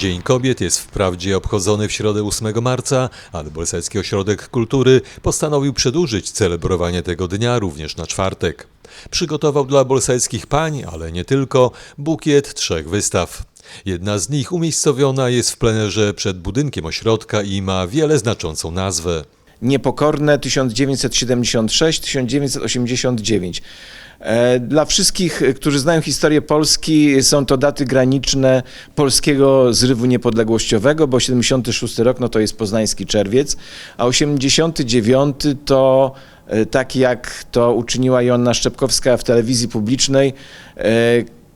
Dzień Kobiet jest wprawdzie obchodzony w środę 8 marca, ale Bolsecki Ośrodek Kultury postanowił przedłużyć celebrowanie tego dnia również na czwartek. Przygotował dla bolseckich pań, ale nie tylko, bukiet trzech wystaw. Jedna z nich umiejscowiona jest w plenerze przed budynkiem ośrodka i ma wiele znaczącą nazwę. Niepokorne 1976-1989. E, Dla wszystkich, e, którzy znają historię Polski, są to daty graniczne polskiego zrywu niepodległościowego, bo 76 rok no to jest poznański czerwiec, a 89 to tak jak to uczyniła Joanna Szczepkowska w telewizji publicznej,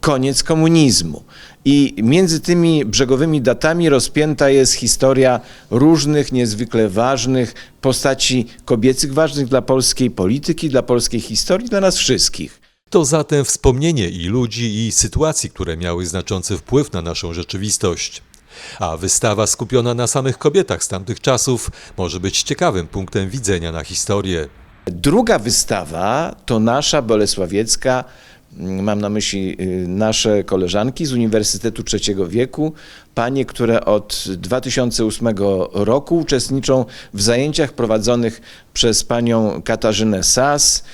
koniec komunizmu. I między tymi brzegowymi datami rozpięta jest historia różnych niezwykle ważnych postaci kobiecych, ważnych dla polskiej polityki, dla polskiej historii, dla nas wszystkich. To zatem wspomnienie i ludzi, i sytuacji, które miały znaczący wpływ na naszą rzeczywistość. A wystawa skupiona na samych kobietach z tamtych czasów może być ciekawym punktem widzenia na historię. Druga wystawa to nasza bolesławiecka, mam na myśli y, nasze koleżanki z Uniwersytetu Trzeciego Wieku, panie, które od 2008 roku uczestniczą w zajęciach prowadzonych przez panią Katarzynę Sas,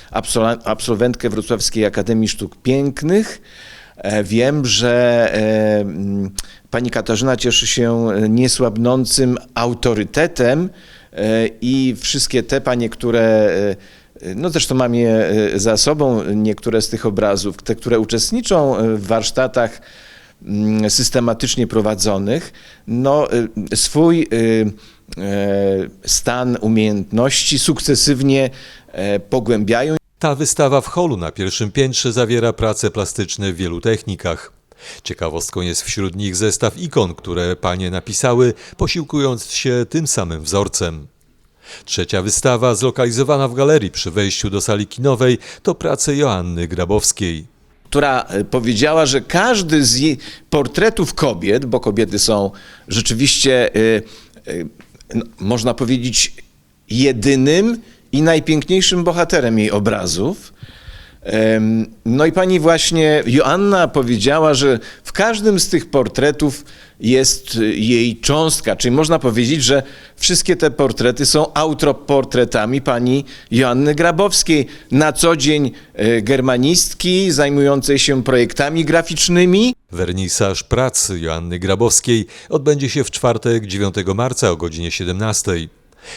absolwentkę Wrocławskiej Akademii Sztuk Pięknych. E, Wiem, że e, pani Katarzyna cieszy się niesłabnącym autorytetem e, i wszystkie te panie, które, no zresztą mam je e, za sobą, niektóre z tych obrazów, te, które uczestniczą e, w warsztatach mm, systematycznie prowadzonych, no e, swój stan umiejętności sukcesywnie pogłębiają. Ta wystawa w holu na pierwszym piętrze zawiera prace plastyczne w wielu technikach. Ciekawostką jest wśród nich zestaw ikon, które panie napisały, posiłkując się tym samym wzorcem. Trzecia wystawa, zlokalizowana w galerii przy wejściu do sali kinowej, to prace Joanny Grabowskiej. która e, powiedziała, że każdy z jej portretów kobiet, bo kobiety są rzeczywiście, e, e, no, można powiedzieć, jedynym i najpiękniejszym bohaterem jej obrazów. No i pani właśnie Joanna powiedziała, że w każdym z tych portretów jest jej cząstka, czyli można powiedzieć, że wszystkie te portrety są autoportretami pani Joanny Grabowskiej, na co dzień y, germanistki zajmującej się projektami graficznymi. Wernisaż prac Joanny Grabowskiej odbędzie się w czwartek 9 marca o godzinie 17.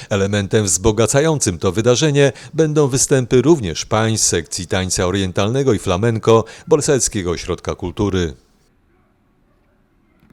Elementem wzbogacającym to wydarzenie będą występy również pań z sekcji tańca orientalnego i flamenko Bolseckiego Ośrodka Kultury.